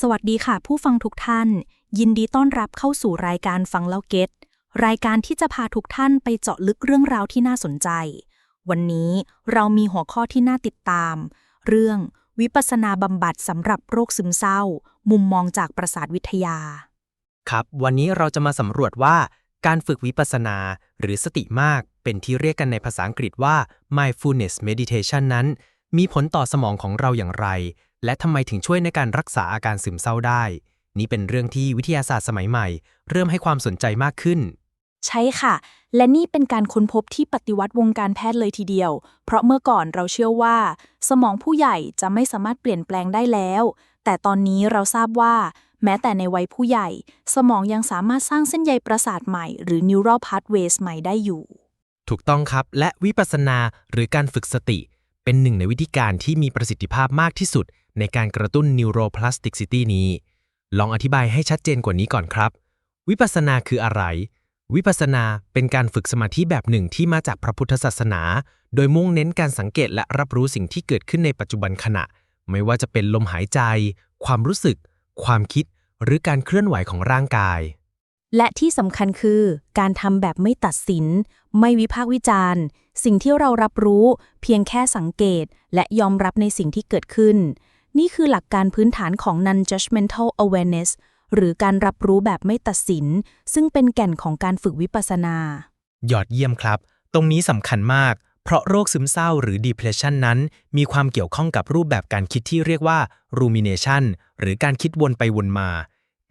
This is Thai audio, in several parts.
สวัสดีค่ะผู้ฟังทุกท่าน ยินดีต้อนรับเข้าสู่รายการฟังแล้วเก็ตรายการที่จะพาทุกท่านไปเจาะลึกเรื่องราวที่น่าสนใจ วันนี้เรามีหัวข้อที่น่าติดตาม เรื่องวิปัสนาบำบัดสำหรับโรคซึมเศร้า มุมมองจากประสาทวิทยา ครับ วันนี้เราจะมาสำรวจว่าการฝึกวิปัสสนาหรือสติมากเป็นที่เรียกกันในภาษาอังกฤษว่า mindfulness meditation นั้น มีผลต่อสมองของเราอย่างไร และทำไมถึงช่วยในการรักษาอาการซึมเศร้าได้ นี่เป็นเรื่องที่วิทยาศาสตร์สมัยใหม่ เริ่มให้ความสนใจมากขึ้น ใช่ค่ะ และนี่เป็นการค้นพบที่ปฏิวัติวงการแพทย์เลยทีเดียว เพราะเมื่อก่อนเราเชื่อว่า สมองผู้ใหญ่จะไม่สามารถเปลี่ยนแปลงได้แล้ว แต่ตอนนี้เราทราบว่า แม้แต่ในวัยผู้ใหญ่ สมองยังสามารถสร้างเส้นใยประสาทใหม่ หรือ neural pathways ใหม่ได้อยู่ ถูกต้องครับ และวิปัสสนาหรือการฝึกสติ เป็นหนึ่งในวิธีการที่มีประสิทธิภาพมากที่สุด ในการกระตุ้น neuroplasticity นี้ ลองอธิบายให้ชัดเจนกว่านี้ก่อนครับ วิปัสสนาคืออะไร วิปัสสนาเป็นการฝึกสมาธิแบบหนึ่งที่มาจากพระพุทธศาสนา โดยมุ่งเน้นการสังเกตและรับรู้สิ่งที่เกิดขึ้นในปัจจุบันขณะ ไม่ว่าจะเป็นลมหายใจ ความรู้สึก ความคิด หรือการเคลื่อนไหวของร่างกายและที่สำคัญคือการทำแบบไม่ตัดสิน ไม่วิพากษ์วิจารณ์ สิ่งที่เรารับรู้ เพียงแค่สังเกตและยอมรับในสิ่งที่เกิดขึ้น นี่คือหลักการพื้นฐานของ non-judgmental awareness หรือการรับรู้แบบไม่ตัดสิน ซึ่งเป็นแก่นของการฝึกวิปัสสนา ยอดเยี่ยมครับ ตรงนี้สำคัญมาก เพราะโรคซึมเศร้าหรือ depression นั้น มีความเกี่ยวข้องกับรูปแบบการคิดที่เรียกว่า rumination หรือการคิดวนไปวนมา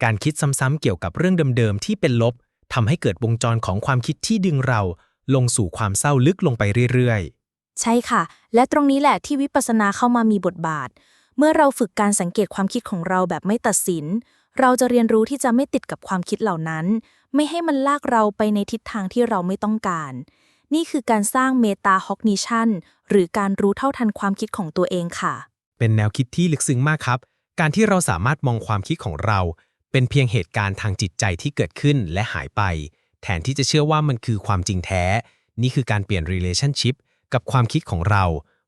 การคิดซ้ำๆเกี่ยวกับเรื่องเดิมๆที่เป็นลบทำให้เกิดวงจรของความคิดที่ดึงเรา ลงสู่ความเศร้าลึกลงไปเรื่อยใช่ค่ะ และตรงนี้แหละที่วิปัสสนาเข้ามามีบทบาท เมื่อเราฝึกการสังเกตความคิดของเราแบบไม่ตัดสิน เราจะเรียนรู้ที่จะไม่ติดกับความคิดเหล่านั้น ไม่ให้มันลากเราไปในทิศทางที่เราไม่ต้องการ นี่คือการสร้างเมตาฮอกนิชันหรือการรู้เท่าทันความคิดของตัวเองค่ะ เป็นแนวคิดที่ลึกซึ้งมากครับ การที่เราสามารถมองความคิดของเรา เป็นเพียงเหตุการณ์ทางจิตใจที่เกิดขึ้นและหายไป แทนที่จะเชื่อว่ามันคือความจริงแท้ นี่คือการเปลี่ยน relationship กับความคิดของเรา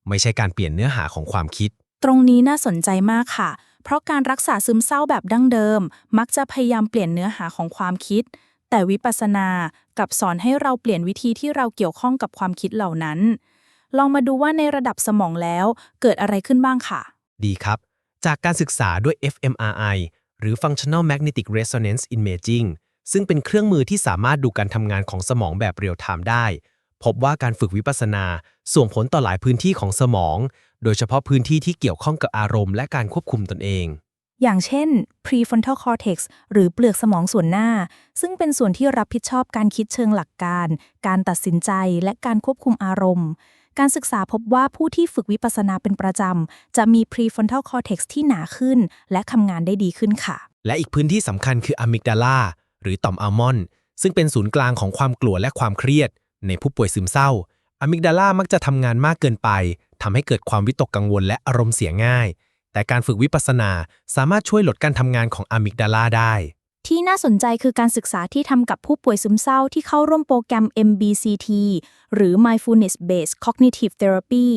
ไม่ใช่การเปลี่ยนเนื้อหาของความคิด ตรงนี้น่าสนใจมากค่ะ เพราะการรักษาซึมเศร้าแบบดั้งเดิม มักจะพยายามเปลี่ยนเนื้อหาของความคิด แต่วิปัสสนากับสอนให้เราเปลี่ยนวิธีที่เราเกี่ยวข้องกับความคิดเหล่านั้น ลองมาดูว่าในระดับสมองแล้ว เกิดอะไรขึ้นบ้างค่ะ ดีครับ จากการศึกษาด้วย fMRI หรือ Functional Magnetic Resonance Imaging ซึ่งเป็นเครื่องมือที่สามารถดูการทำงานของสมองแบบเรียลไทม์ได้ พบว่าการฝึกวิปัสสนาส่งผลต่อหลายพื้นที่ของสมอง โดยเฉพาะพื้นที่ที่เกี่ยวข้องกับอารมณ์และการควบคุมตนเอง อย่างเช่น prefrontal cortex หรือเปลือกสมองส่วนหน้า ซึ่งเป็นส่วนที่รับผิดชอบการคิดเชิงหลักการ การตัดสินใจและการควบคุมอารมณ์ การศึกษาพบว่าผู้ที่ฝึกวิปัสสนาเป็นประจำ จะมี prefrontal cortex ที่หนาขึ้น และทำงานได้ดีขึ้นค่ะ และอีกพื้นที่สำคัญคืออะมิกดาลาหรือต่อมอัลมอนด์ซึ่งเป็นศูนย์กลางของความกลัวและความเครียด ในผู้ป่วยซึมเศร้าอะมิกดาลามักจะทำงานมากเกินไป ทำให้เกิดความวิตกกังวลและอารมณ์เสียง่าย แต่การฝึกวิปัสสนาสามารถช่วยลดการทำงานของอะมิกดาลาได้ ที่น่าสนใจคือการศึกษาที่ทำกับผู้ป่วยซึมเศร้าที่เข้าร่วมโปรแกรม MBCT หรือ Mindfulness Based Cognitive Therapy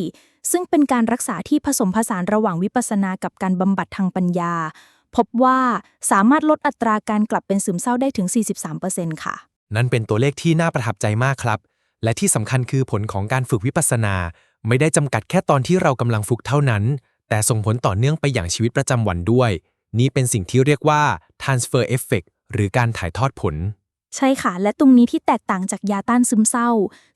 ซึ่งเป็นการรักษาที่ผสมผสานระหว่างวิปัสสนากับการบำบัดทางปัญญา พบว่าสามารถลดอัตราการกลับเป็นซึมเศร้าได้ถึง 43%ค่ะ นั่นเป็นตัวเลขที่น่าประทับใจมากครับ และที่สำคัญคือผลของการฝึกวิปัสสนา ไม่ได้จำกัดแค่ตอนที่เรากำลังฝึกเท่านั้น แต่ส่งผลต่อเนื่องไปอย่างชีวิตประจำวันด้วย นี่เป็นสิ่งที่เรียกว่า transfer effect หรือการถ่ายทอดผล ใช่ค่ะ และตรงนี้ที่แตกต่างจากยาต้านซึมเศร้า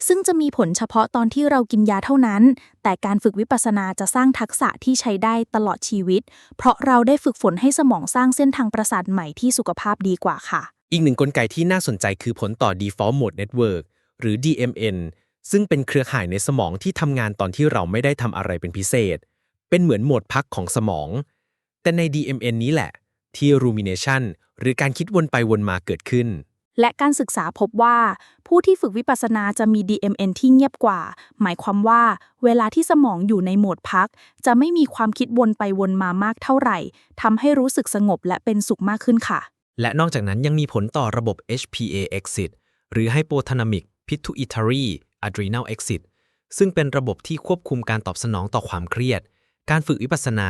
ซึ่งจะมีผลเฉพาะตอนที่เรากินยาเท่านั้น แต่การฝึกวิปัสสนาจะสร้างทักษะที่ใช้ได้ตลอดชีวิต เพราะเราได้ฝึกฝนให้สมองสร้างเส้นทางประสาทใหม่ที่สุขภาพดีกว่าค่ะ อีกหนึ่งกลไกที่น่าสนใจคือผลต่อ default mode network หรือ DMN ซึ่งเป็นเครือข่ายในสมองที่ทำงานตอนที่เราไม่ได้ทำอะไรเป็นพิเศษ เป็นเหมือนโหมดพักของสมอง แต่ใน DMN นี้แหละ ที่ rumination หรือการคิดวนไปวนมาเกิดขึ้น และการศึกษาพบว่า ผู้ที่ฝึกวิปัสสนาจะมี DMN ที่เงียบกว่า หมายความว่า เวลาที่สมองอยู่ในโหมดพัก จะไม่มีความคิดวนไปวนมามากเท่าไหร่ทำให้รู้สึกสงบและเป็นสุขมากขึ้นค่ะ และนอกจากนั้นยังมีผลต่อระบบ HPA exit หรือ hypothalamic pituitary adrenal exit ซึ่งเป็นระบบที่ควบคุมการตอบสนองต่อความเครียด การฝึกวิปัสสนา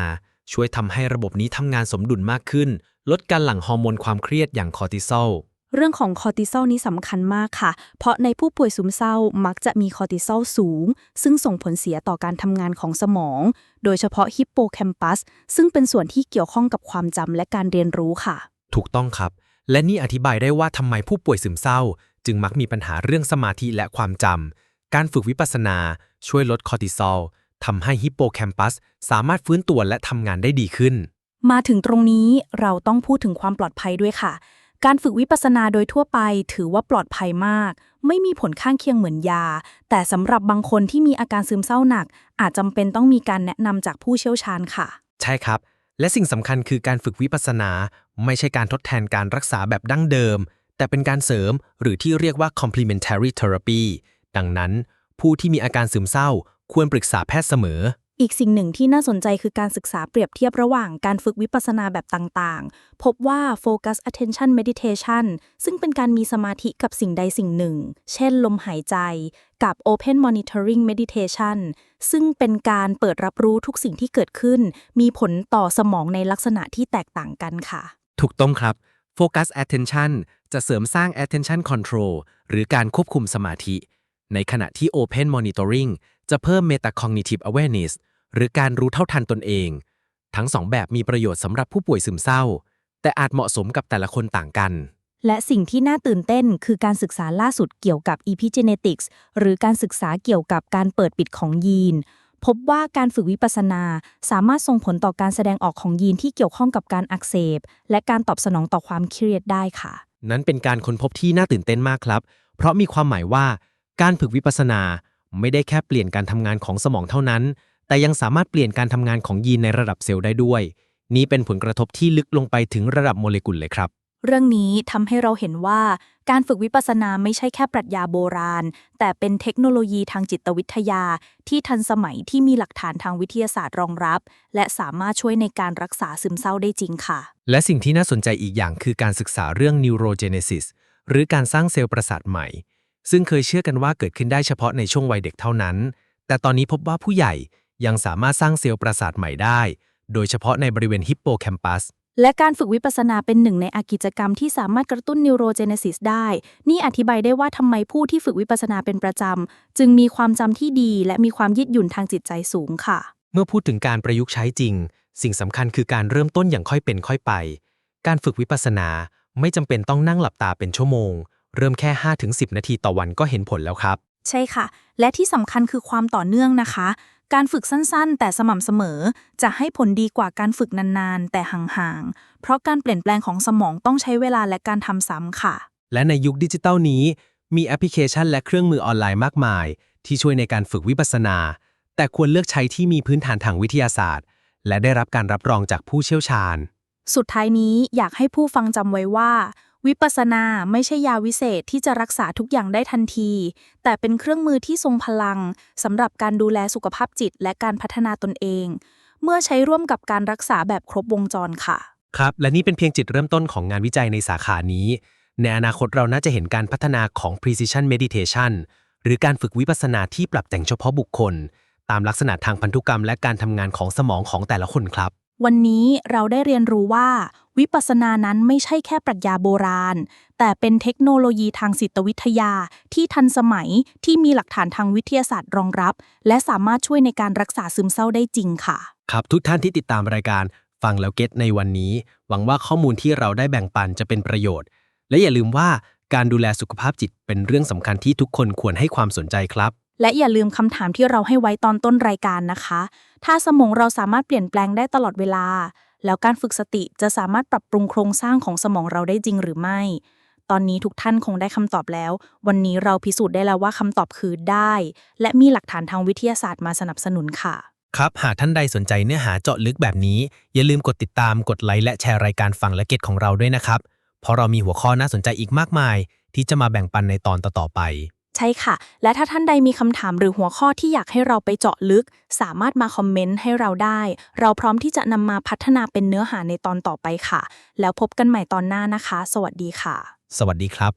ช่วยทำให้ระบบนี้ทำงานสมดุลมากขึ้น ลดการหลั่งฮอร์โมนความเครียดอย่างคอร์ติซอลเรื่องของคอร์ติซอลนี้สำคัญมากค่ะ เพราะในผู้ป่วยซึมเศร้ามักจะมีคอร์ติซอลสูง ซึ่งส่งผลเสียต่อการทำงานของสมอง โดยเฉพาะฮิปโปแคมปัส ซึ่งเป็นส่วนที่เกี่ยวข้องกับความจำและการเรียนรู้ค่ะ ถูกต้องครับ และนี่อธิบายได้ว่าทำไมผู้ป่วยซึมเศร้า จึงมักมีปัญหาเรื่องสมาธิและความจำ การฝึกวิปัสสนาช่วยลดคอร์ติซอลทำให้ฮิปโปแคมปัสสามารถฟื้นตัวและทำงานได้ดีขึ้น มาถึงตรงนี้เราต้องพูดถึงความปลอดภัยด้วยค่ะ การฝึกวิปัสสนาโดยทั่วไปถือว่าปลอดภัยมาก ไม่มีผลข้างเคียงเหมือนยา แต่สำหรับบางคนที่มีอาการซึมเศร้าหนัก อาจจำเป็นต้องมีการแนะนำจากผู้เชี่ยวชาญค่ะ ใช่ครับ และสิ่งสำคัญคือการฝึกวิปัสสนา ไม่ใช่การทดแทนการรักษาแบบดั้งเดิม แต่เป็นการเสริมหรือที่เรียกว่า complementary therapy ดังนั้น ผู้ที่มีอาการซึมเศร้าควรปรึกษาแพทย์เสมอ อีกสิ่งหนึ่งที่น่าสนใจคือการศึกษาเปรียบเทียบระหว่างการฝึกวิปัสสนาแบบต่างๆ พบว่า focus attention meditation ซึ่งเป็นการมีสมาธิกับสิ่งใดสิ่งหนึ่ง เช่นลมหายใจ กับ open monitoring meditation ซึ่งเป็นการเปิดรับรู้ทุกสิ่งที่เกิดขึ้น มีผลต่อสมองในลักษณะที่แตกต่างกันค่ะ ถูกต้องครับ Focus Attention จะเสริมสร้าง Attention Control หรือการควบคุมสมาธิ ในขณะที่ Open Monitoring จะเพิ่ม Metacognitive Awareness หรือการรู้เท่าทันตนเอง ทั้งสองแบบมีประโยชน์สำหรับผู้ป่วยซึมเศร้า แต่อาจเหมาะสมกับแต่ละคนต่างกัน และสิ่งที่น่าตื่นเต้นคือการศึกษาล่าสุดเกี่ยวกับ epigenetics หรือการศึกษาเกี่ยวกับการเปิดปิดของยีน พบว่าการฝึกวิปัสสนา สามารถส่งผลต่อการแสดงออกของยีนที่เกี่ยวข้องกับการอักเสบ และการตอบสนองต่อความเครียดได้ค่ะ นั้นเป็นการค้นพบที่น่าตื่นเต้นมากครับ เพราะมีความหมายว่า การฝึกวิปัสสนาไม่ได้แค่เปลี่ยนการทำงานของสมองเท่านั้น แต่ยังสามารถเปลี่ยนการทำงานของยีนในระดับเซลล์ได้ด้วย นี่เป็นผลกระทบที่ลึกลงไปถึงระดับโมเลกุลเลยครับ เรื่องนี้ทำให้เราเห็นว่าการฝึกวิปัสสนาไม่ใช่แค่ปรัชญาโบราณ แต่เป็นเทคโนโลยีทางจิตวิทยา ที่ทันสมัยที่มีหลักฐานทางวิทยาศาสตร์รองรับ และสามารถช่วยในการรักษาซึมเศร้าได้จริงค่ะ และสิ่งที่น่าสนใจอีกอย่างคือการศึกษาเรื่อง neurogenesis หรือการสร้างเซลล์ประสาทใหม่ ซึ่งเคยเชื่อกันว่าเกิดขึ้นได้เฉพาะในช่วงวัยเด็กเท่านั้น แต่ตอนนี้พบว่าผู้ใหญ่ยังสามารถสร้างเซลล์ประสาทใหม่ได้ โดยเฉพาะในบริเวณฮิปโปแคมปัส และการฝึกวิปัสสนาเป็นหนึ่งในอากิจกรรมที่สามารถกระตุ้นนิวโรเจเนซิสได้ นี่อธิบายได้ว่าทำไมผู้ที่ฝึกวิปัสสนาเป็นประจำ จึงมีความจำที่ดี และมีความยืดหยุ่นทางจิตใจสูงค่ะ เมื่อพูดถึงการประยุกต์ใช้จริง สิ่งสำคัญคือการเริ่มต้นอย่างค่อยเป็นค่อยไป การฝึกวิปัสสนาไม่จำเป็นต้องนั่งหลับตาเป็นชั่วโมง เริ่มแค่ 5-10 นาทีต่อวันก็เห็นผลแล้วครับ ใช่ค่ะ และที่สำคัญคือความต่อเนื่องนะคะ การฝึกสั้นๆ แต่สม่ำเสมอ จะให้ผลดีกว่าการฝึกนานๆ แต่ห่างๆ เพราะการเปลี่ยนแปลงของสมองต้องใช้เวลาและการทำซ้ำค่ะ และในยุคดิจิตัลนี้ มีแอปพลิเคชันและเครื่องมือออนไลน์มากมาย ที่ช่วยในการฝึกวิปัสสนา แต่ควรเลือกใช้ที่มีพื้นฐานทางวิทยาศาสตร์ และได้รับการรับรองจากผู้เชี่ยวชาญ สุดท้ายนี้อยากให้ผู้ฟังจำไว้ว่า วิปัสนาไม่ใช่ยาวิเศษที่จะรักษาทุกอย่างได้ทันที แต่เป็นเครื่องมือที่ทรงพลังสำหรับการดูแลสุขภาพจิตและการพัฒนาตนเอง เมื่อใช้ร่วมกับการรักษาแบบครบวงจรค่ะ ครับ และนี่เป็นเพียงจุดเริ่มต้นของงานวิจัยในสาขานี้ ในอนาคตเราน่าจะเห็นการพัฒนาของ precision meditation หรือการฝึกวิปัสสนาที่ปรับแต่งเฉพาะบุคคล ตามลักษณะทางพันธุกรรมและการทำงานของสมองของแต่ละคนครับ วันนี้เราได้เรียนรู้ว่า วิปัสสนานั้นไม่ใช่แค่ปรัชญาโบราณ แต่เป็นเทคโนโลยีทางจิตวิทยาที่ทันสมัยที่มีหลักฐานทางวิทยาศาสตร์รองรับ และสามารถช่วยในการรักษาซึมเศร้าได้จริงค่ะ ครับทุกท่านที่ติดตามรายการฟังแล้วเก็ตในวันนี้ หวังว่าข้อมูลที่เราได้แบ่งปันจะเป็นประโยชน์ และอย่าลืมว่าการดูแลสุขภาพจิตเป็นเรื่องสำคัญที่ทุกคนควรให้ความสนใจครับ และอย่าลืมคำถามที่เราให้ไว้ตอนต้นรายการนะคะ ถ้าสมองเราสามารถเปลี่ยนแปลงได้ตลอดเวลา แล้วการฝึกสติจะสามารถปรับปรุงโครงสร้างของสมองเราได้จริงหรือไม่ ตอนนี้ทุกท่านคงได้คำตอบแล้ว วันนี้เราพิสูจน์ได้แล้วว่าคำตอบคือได้ และมีหลักฐานทางวิทยาศาสตร์มาสนับสนุนค่ะครับ หากท่านใดสนใจเนื้อหาเจาะลึกแบบนี้ อย่าลืมกดติดตามกดไลค์และแชร์รายการฟังและเก็ตของเราด้วยนะครับ เพราะเรามีหัวข้อน่าสนใจอีกมากมาย ที่จะมาแบ่งปันในตอนต่อๆไป ใช่ค่ะ และถ้าท่านใดมีคำถามหรือหัวข้อที่อยากให้เราไปเจาะลึก สามารถมาคอมเมนต์ให้เราได้ เราพร้อมที่จะนำมาพัฒนาเป็นเนื้อหาในตอนต่อไปค่ะ แล้วพบกันใหม่ตอนหน้านะคะ สวัสดีค่ะ สวัสดีครับ